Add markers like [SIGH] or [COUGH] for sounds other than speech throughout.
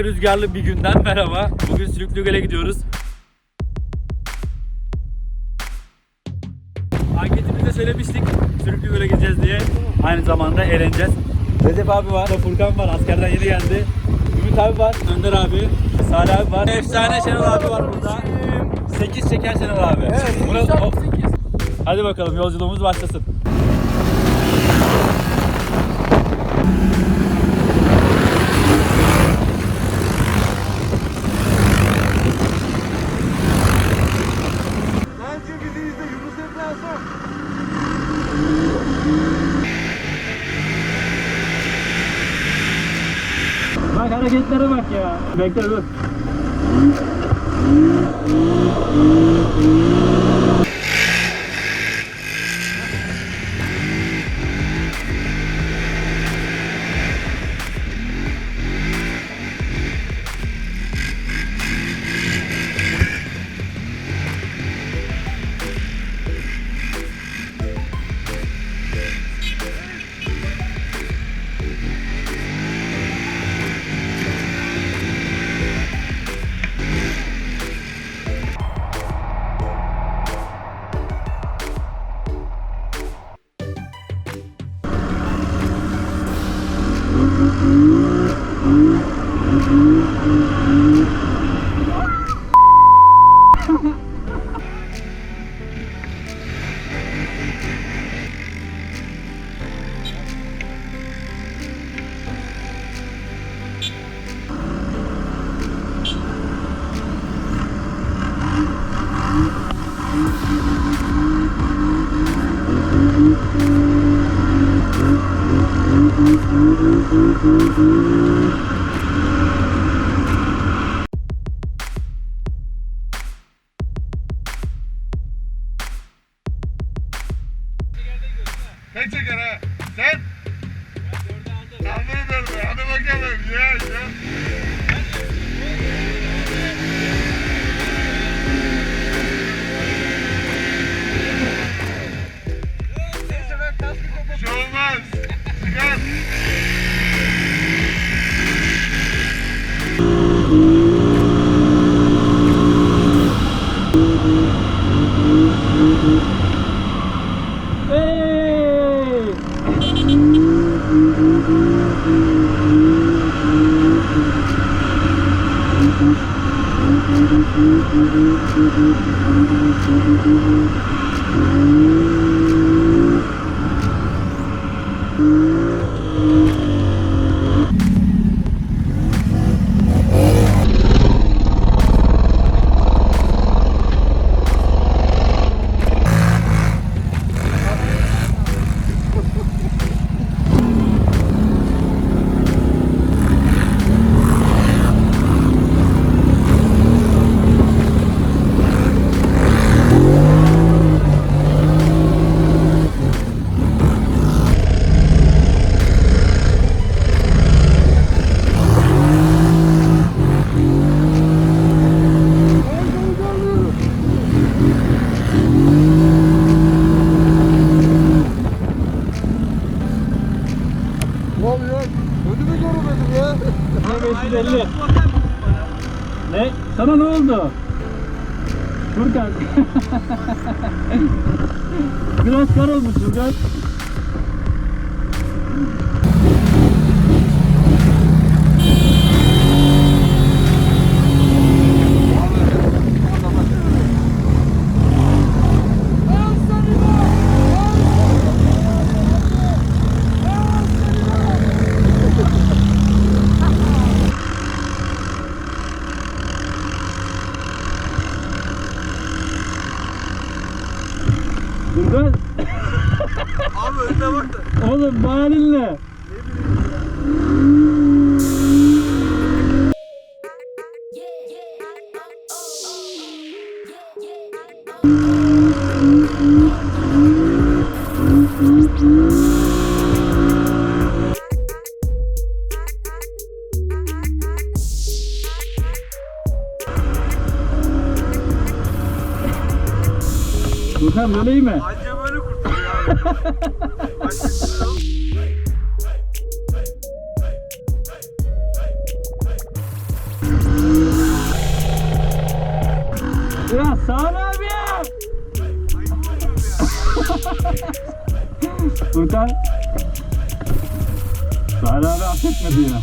Efsane rüzgarlı bir günden merhaba. Bugün Sülüklü Göl'e gidiyoruz. Anketimizde söylemiştik Sülüklü Göl'e gideceğiz diye. Aynı zamanda eğleneceğiz. Recep abi var, Furkan var, askerden yeni geldi. Ümit abi var, Önder abi, Salih abi var. Efsane Şenol abi var burada. 8 çeken Şenol abi. Bunu- o- Hadi bakalım yolculuğumuz başlasın. Yunus Emre Hasan. Bak hareketlere bak ya. Bekle dur. Sen Hocam böyle iyi mi? Anca böyle kurtuluyor abi. Başka türlü yok. Ya Sağan abi ya. Furkan. Sağan abi affetmedi ya.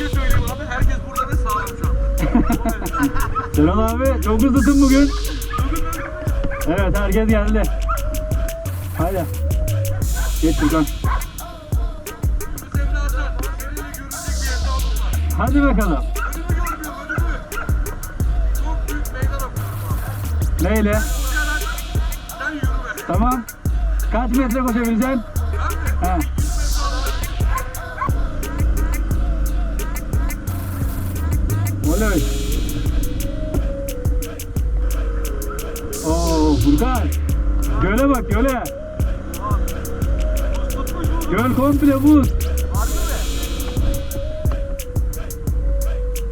Şey söyleyeyim abi. Herkes burada ve sağlam şu an. Selam [LAUGHS] abi. Çok hızlısın bugün. Evet herkes geldi. Haydi. Geç Furkan. Hadi bakalım. Neyle? Tamam. Kaç metre koşabileceksin? Oley. Oo Furkan. Göle bak göle. Göl komple buz.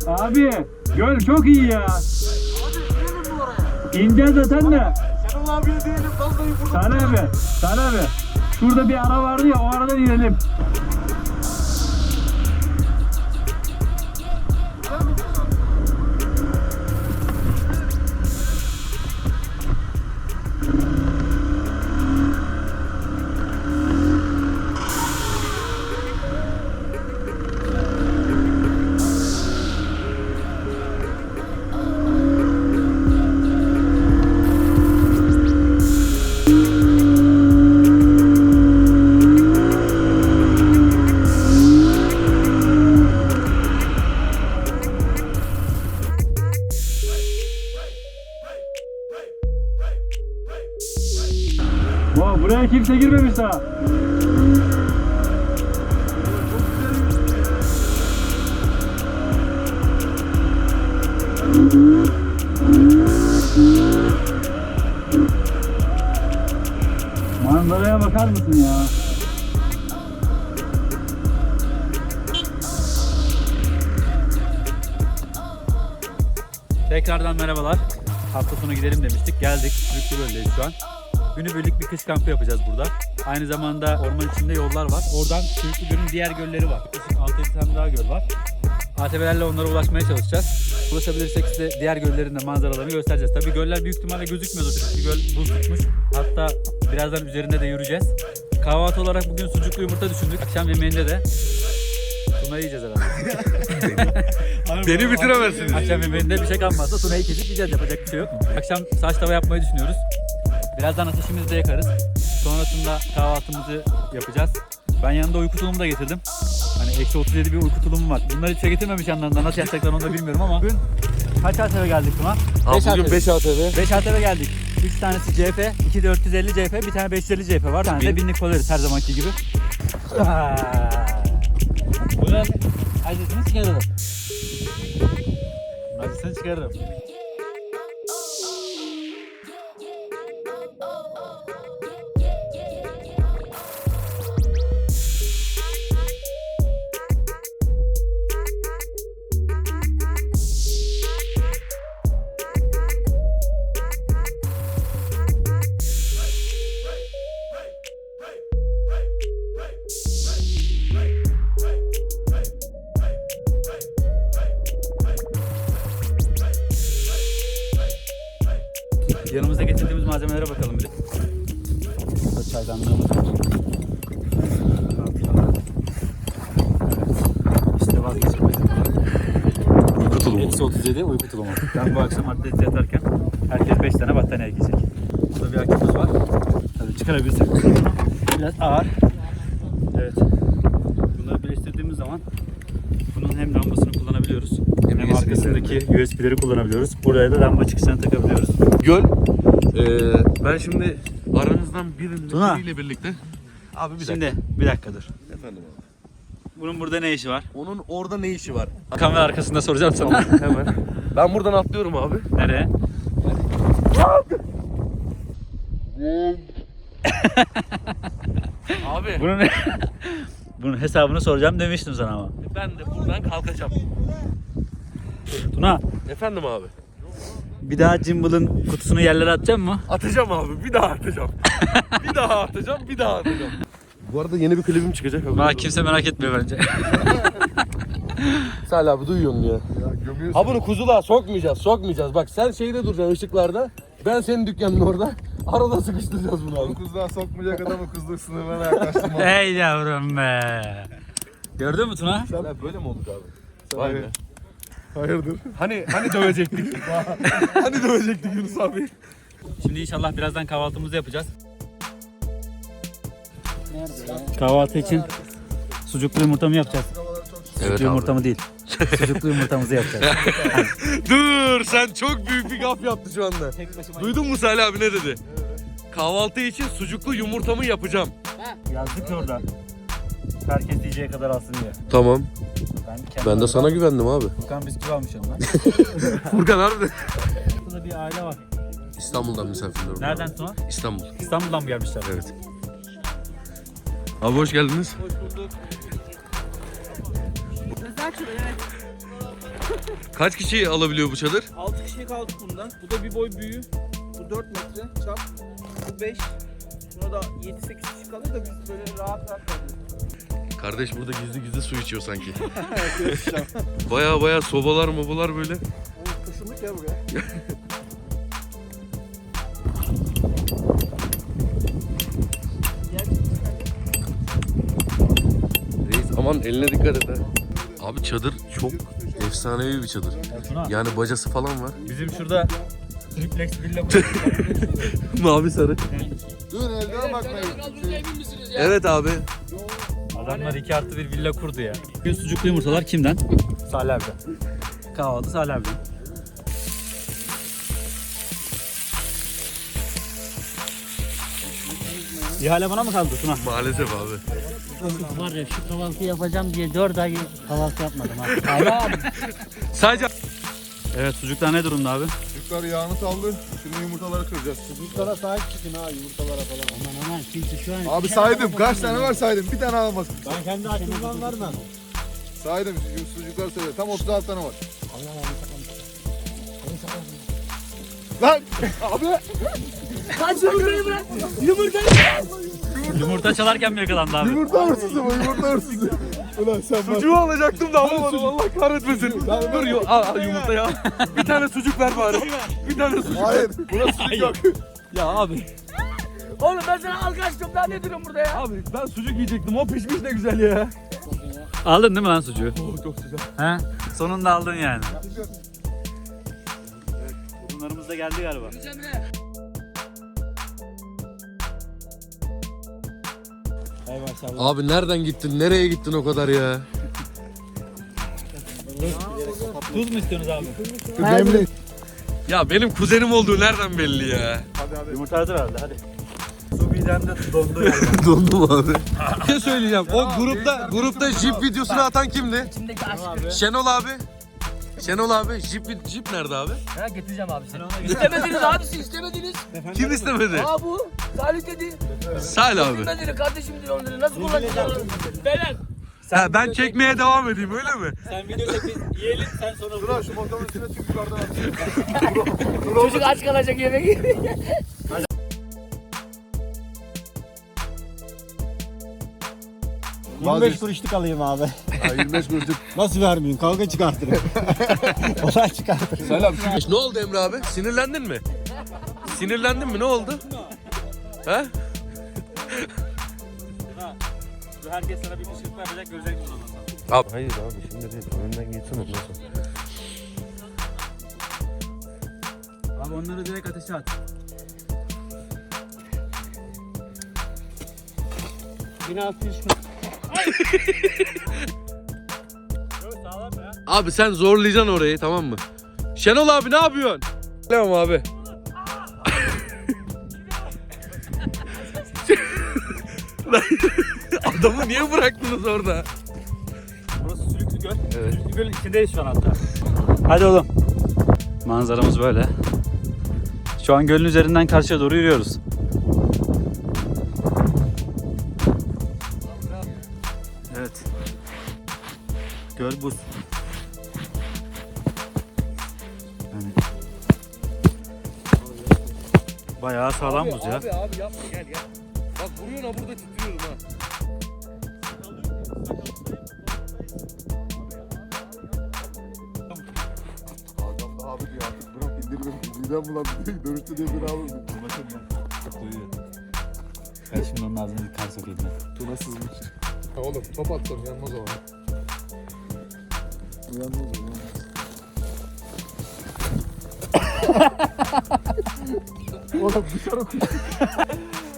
Abi göl çok iyi ya. İneceğiz zaten de. Şenol abiye diyelim vallahi burada. Sana abi. Sana abi. Şurada bir ara vardı ya o aradan inelim. Kimse girmemiş daha. Manzaraya bakar mısın ya? Tekrardan merhabalar. Hafta sonu gidelim demiştik. Geldik. Sürüklü Göl'deyiz şu an. Günübirlik bir kış kampı yapacağız burada. Aynı zamanda orman içinde yollar var. Oradan Sürüklü Göl'ün diğer gölleri var. 6-7 tane daha göl var. ATV'lerle onlara ulaşmaya çalışacağız. Ulaşabilirsek size diğer göllerin de manzaralarını göstereceğiz. Tabii göller büyük ihtimalle gözükmüyordur. Çünkü göl buz tutmuş. Hatta birazdan üzerinde de yürüyeceğiz. Kahvaltı olarak bugün sucuklu yumurta düşündük. Akşam yemeğinde de Tuna'yı yiyeceğiz herhalde. [LAUGHS] Beni bitiremezsiniz. Akşam yemeğinde bir şey kalmazsa Tuna'yı kesip yiyeceğiz. Yapacak bir şey yok. Akşam saç tava yapmayı düşünüyoruz. Birazdan ateşimizi de yakarız. Sonrasında kahvaltımızı yapacağız. Ben yanında uyku tulumu da getirdim. Hani eksi 37 bir uyku tulumu var. Bunları hiç getirmemiş yanlarında. Nasıl yapacaklar onu da bilmiyorum ama. Bugün kaç ATV geldik Tuna? Beş bugün 5 ATV. 5 ATV geldik. 3 tanesi CF, 2 450 CF, bir tane 550 CF var. Bir tane de binlik Polaris her zamanki gibi. [LAUGHS] Bunun acısını çıkarırım. Acısını çıkarırım. Malzemelere bakalım bir. Burada çaydanlığımız var. İşte vazgeçilmedi. Uyku tulumu. Eksi 37 uyku tulumu. Ben bu akşam atlet yatarken herkes 5 tane battaniye giyecek. Burada bir akümüz var. Tabii çıkarabilirsek. Biraz ağır. Evet. Bunları birleştirdiğimiz zaman bunun hem lambasını kullanabiliyoruz. Hem, USB'lerini. arkasındaki USB'leri kullanabiliyoruz. Buraya da lamba çıkışını takabiliyoruz. Göl. Ee, ben şimdi aranızdan birinin Tuna. biriyle birlikte. Abi bir dakika. Şimdi bir dakika dur. Efendim abi. Bunun burada ne işi var? Onun orada ne işi var? Kamera arkasında soracağım sana. Hemen. Ben buradan atlıyorum abi. Nereye? Abi Bunun bunun hesabını soracağım demiştim sana ama. ben de buradan kalkacağım. Tuna Efendim abi. bir daha Jimbal'ın kutusunu yerlere atacak mı? Atacağım abi. Bir daha atacağım. [LAUGHS] bir daha atacağım. Bir daha atacağım. Bu arada yeni bir klibim çıkacak abi. Daha kimse merak etmiyor bence. [LAUGHS] Salih abi duyuyorsun ya. Ha bunu kuzuluğa sokmayacağız, sokmayacağız. Bak sen şeyde duracaksın ışıklarda. Ben senin dükkanın orada. Arada sıkıştıracağız bunu abi. Kızlığa sokmayacak adamı kızlık sınırlarına yaklaştım. Ey yavrum be. Gördün mü Tuna? Ya böyle mi olduk abi? Vay be. Hayırdır? Hani hani dövecektik. [LAUGHS] hani dövecektik Yunus abi. Şimdi inşallah birazdan kahvaltımızı yapacağız. Kahvaltı için sucuklu yumurta mı yapacağız? Evet yumurta mı değil. sucuklu yumurtamızı yapacağız. [LAUGHS] Dur sen çok büyük bir gaf yaptı şu anda. Duydun mu Salih abi ne dedi? Kahvaltı için sucuklu yumurtamı yapacağım. Yazdık orada. Herkes diyeceği kadar alsın diye. Tamam. Ben, kendim Ben de sana güvendim abi. Furkan bisküvi almış ondan. [LAUGHS] Furkan abi. Burada bir aile var. İstanbul'dan misafirlerim. Nereden Tuna? İstanbul. İstanbul'dan mı gelmişler? Evet. Abi hoş geldiniz. Kaç kişi alabiliyor bu çadır? 6 kişilik aldık bundan. Bu da bir boy büyüğü. Bu 4 metre çap. Bu 5. Buna da 7-8 kişi kalır da biz böyle rahat rahat kalıyoruz. Kardeş burada gizli gizli su içiyor sanki. [LAUGHS] [LAUGHS] baya baya sobalar mobalar böyle. Taşındık ya buraya. [LAUGHS] Reis aman eline dikkat et ha. Abi çadır çok efsanevi bir çadır. Yani bacası falan var. bizim şurada triplex villa Mavi sarı. Dur elden bakmayın. Evet abi. Adamlar iki artı bir villa kurdu ya. Bugün sucuklu yumurtalar kimden? Salih abiden. Kahvaltı Salih abiden. İhale bana mı kaldı Tuna? Maalesef abi. Var ya şu kahvaltı yapacağım diye 4 ay kahvaltı yapmadım ha. Hala Sadece Evet sucuklar ne durumda abi? Çocuklar yağını saldı. Şimdi yumurtaları kıracağız. Çocuklara sahip çıkın ha yumurtalara falan. aman aman kimse şu an... Abi saydım. Kaç tane var saydım. Bir tane almasın. Ben kendi aklımdan vermem. Saydım. Sucuklar saydım. Tam 36 tane var. Lan! [LAUGHS] Abi! Yumurta çalarken mi yakalandı abi? Yumurta hırsızı bu. Yumurta hırsızı. Ulan sen bak. sucuğu alacaktım da alamadım. Allah kahretmesin. Dur yu- al, al yumurtayı al. [LAUGHS] Bir tane sucuk ver bari. Bir tane sucuk. Hayır. Burası sucuk yok. Ya abi. Oğlum ben sana al kaçtım daha ne durum burada ya? Abi ben sucuk yiyecektim. O pişmiş ne güzel ya. Aldın değil mi lan sucuğu? Oh, çok güzel. He? Sonunda aldın yani. Bunlarımız da geldi galiba. Hay maşallah. Abi nereden gittin? Nereye gittin o kadar ya? Tuz mu istiyorsunuz abi? Memli. Ya benim kuzenim olduğu nereden belli ya? Yumurta hazır herhalde hadi. Su midemde dondu yani. [LAUGHS] Dondum abi. Bir şey söyleyeceğim. O grupta grupta jip videosunu atan kimdi? İçimdeki aşkı. Şenol abi. Şenol abi jip jip nerede abi? Ha getireceğim abi seni. İstemediniz abisi istemediniz. Kim istemedi? Aa bu. Salih dedi. Salih abi. Ben dedi kardeşim dedi onu dedi. Nasıl kullanacağız? Beyler. Ha, ben çekmeye devam edeyim öyle mi? Sen video çek biz yiyelim sen sonra Dur lan şu motorun üstüne çık yukarıdan. [LAUGHS] Çocuk aç kalacak yemek. Vazgeç. kuruşluk alayım abi. Ha, 25 kuruşluk. Nasıl vermeyeyim? Kavga çıkartırım. [LAUGHS] Olay çıkartırım. Abi. Ne oldu Emre abi? Sinirlendin mi? Sinirlendin mi? Ne oldu? He? Herkes sana bir yapacak göreceksin ondan sonra. Abi. Hayır abi şimdi değil. Önünden geçsin ondan sonra. Abi onları direkt ateşe at. 1600 Yok sağlam ya. Abi sen zorlayacaksın orayı tamam mı? Şenol abi ne yapıyorsun? Selam abi. [LAUGHS] Adamı niye bıraktınız orada? Burası Sülüklü Göl. Evet. Sülüklü Göl'ün içindeyiz şu an hatta. Hadi oğlum. Manzaramız böyle. Şu an gölün üzerinden karşıya doğru yürüyoruz. Bayağı sağlam buz ya. Abi abi yapma gel gel. Bak vuruyorsun ha burada titriyorum ha. Adam da abi diyor artık bırak indirdim. Midem bulandı. [LAUGHS] Dönüşte diye beni alırdı. Ben şimdi onun ağzına bir kar sokayım ben. Tuna sızmış. Oğlum top atsam yanmaz o an. Uyanmaz o uyanmaz. Oğlum dışarı kuş.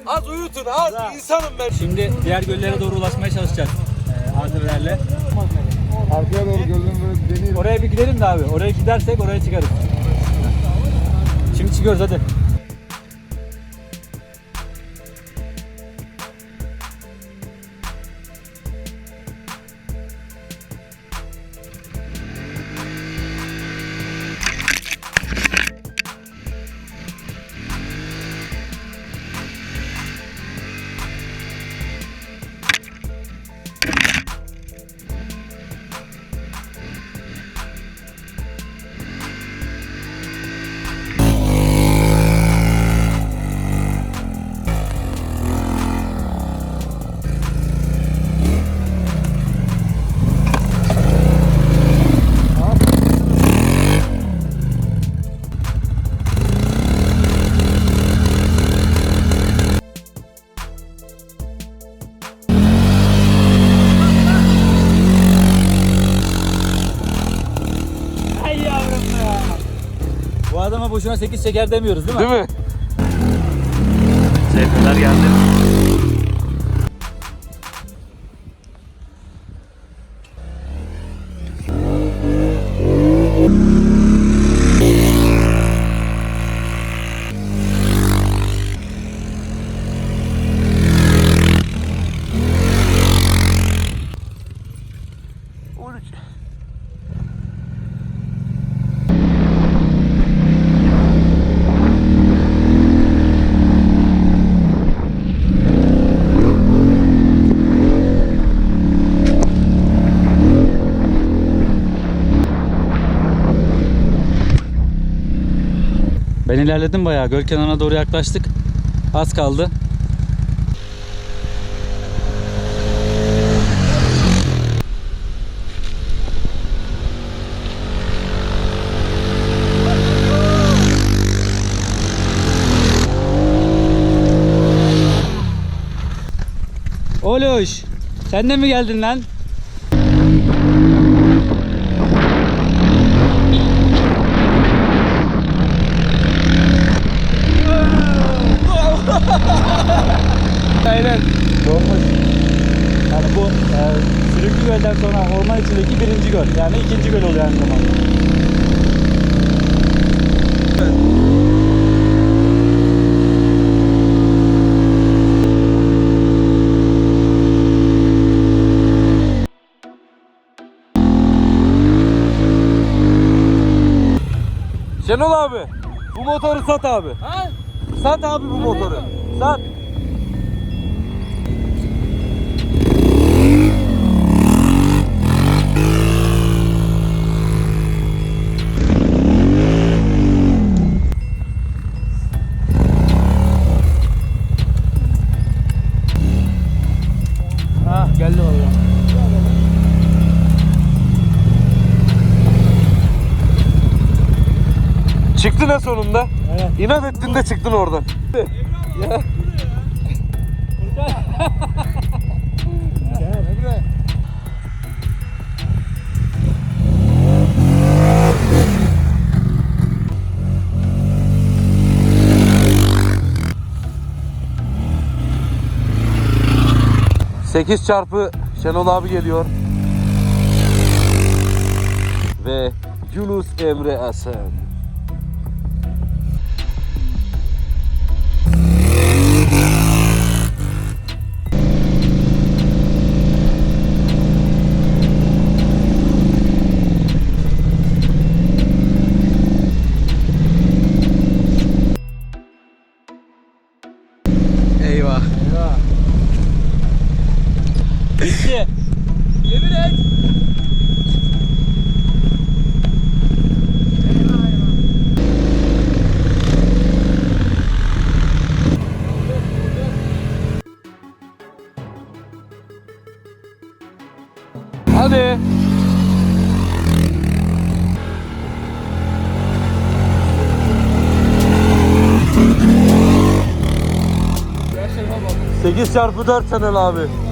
Az uyutun az insanım ben. Şimdi diğer göllere doğru ulaşmaya çalışacağız. Ee, ardıverlerle. Arkaya doğru gözünü böyle deneyelim. Oraya bir gidelim de abi. Oraya gidersek oraya çıkarız. Şimdi çıkıyoruz hadi. Boşuna 8 şeker demiyoruz değil mi? Değil mi? Sevgiler geldi. İlerledim bayağı. Göl kenarına doğru yaklaştık. Az kaldı. Oluş. Sen de mi geldin lan? Aynen. Dolmuş. Yani bu e, Sürüklü Göl'den sonra orman içindeki birinci göl. Yani ikinci göl oluyor aynı zamanda. Şenol abi. Bu motoru sat abi. Sat abi bu motoru. Sat. Çıktı ne sonunda? Evet. İnat ettin de çıktın oradan. Ya. Sekiz çarpı Şenol abi geliyor. Ve Yunus Emre Esen. 8 çarpı 4 Şenol abi.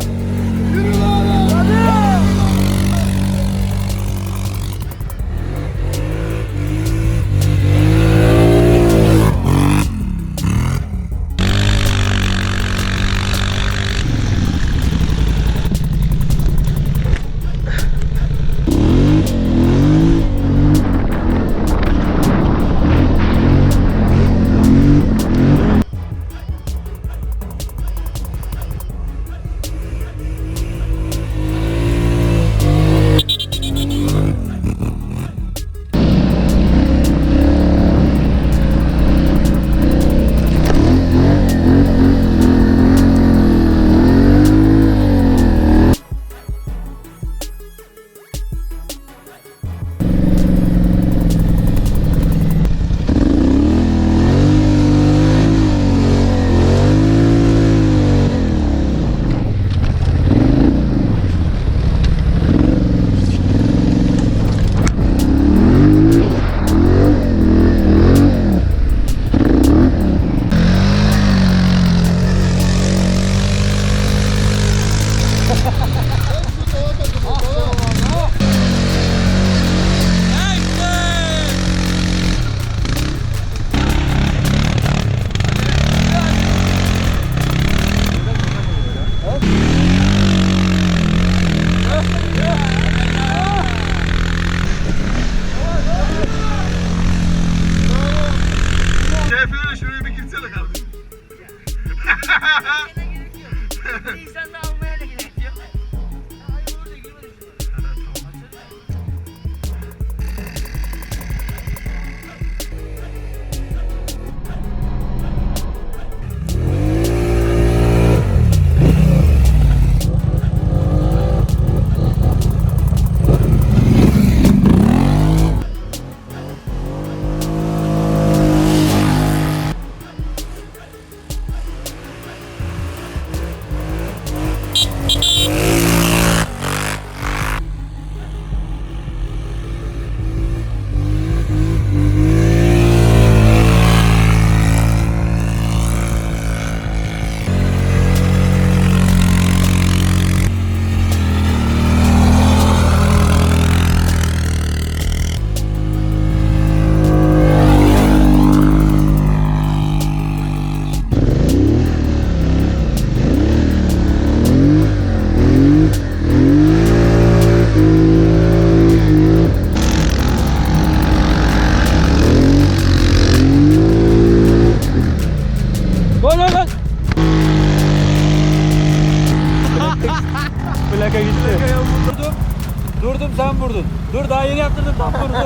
Vurdun. Dur daha yeni yaptırdım tam vurdum. [LAUGHS]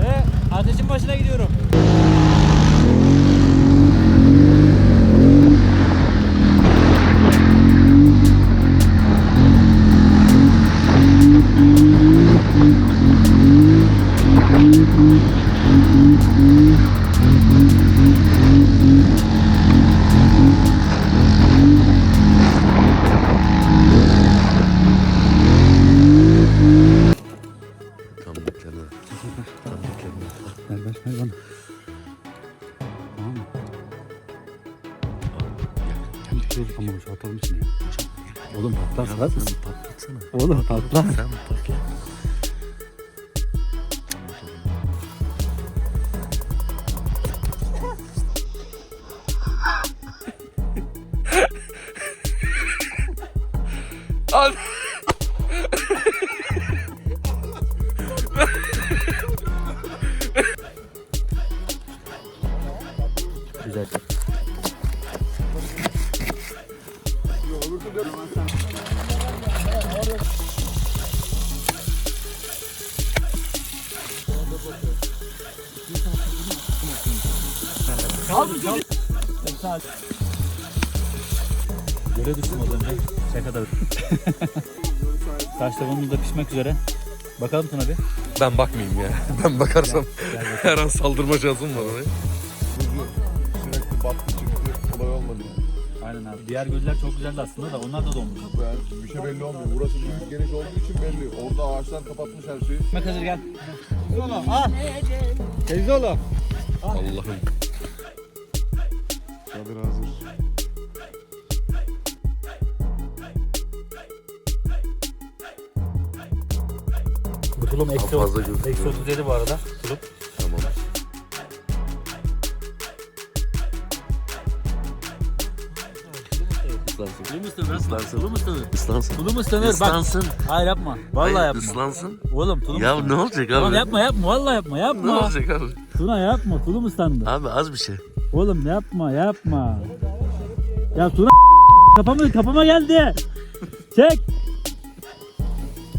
Ve ateşin başına gidiyorum. Mısın? Oğlum patlar. Hadi. Güzel. Pişmek üzere. Bakalım Tuna bir. Ben bakmayayım ya. [LAUGHS] Ben bakarsam her an saldırma şansım var ona. Sürekli battı çıktı. Kolay olmadı. Aynen abi. Diğer göller çok güzeldi aslında da onlar da donmuş. Ben, bir şey belli olmuyor. Burası büyük geniş olduğu için belli. Orada ağaçlar kapatmış her şeyi. Ekmek hazır gel. Allah'ım. Çadır hazır. Tulum eksi, fazla gözüküyor. eksi 37 bu arada. Tulum. Tamam. Islansın. Tulum ıslanır. Islansın. Tulum ıslanır. Islansın. Tulum ıslanır bak. Hayır yapma. Vallahi Hayır, yapma. Islansın. Oğlum tulum Ya ıslanır. ne olacak abi? yapma yapma vallahi yapma Ne yapma. olacak abi? Tuna yapma tulum ıslandı. Abi az bir şey. Oğlum yapma yapma. Ya Tuna kafama kafama geldi. Çek.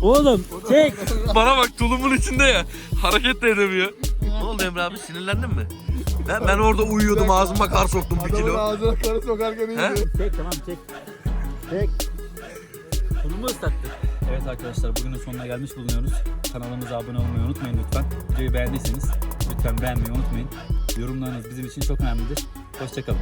Oğlum çek. Bana bak tulumun içinde ya. Hareket de edemiyor. Ne oldu Emre abi sinirlendin mi? Ben, ben orada uyuyordum ağzıma kar soktum bir Adamın kilo. ağzına karı sokarken He? iyiydi. Çek tamam çek. Çek. Tulumu ıslattık. Evet arkadaşlar bugünün sonuna gelmiş bulunuyoruz. Kanalımıza abone olmayı unutmayın lütfen. Videoyu beğendiyseniz lütfen beğenmeyi unutmayın. Yorumlarınız bizim için çok önemlidir. Hoşçakalın.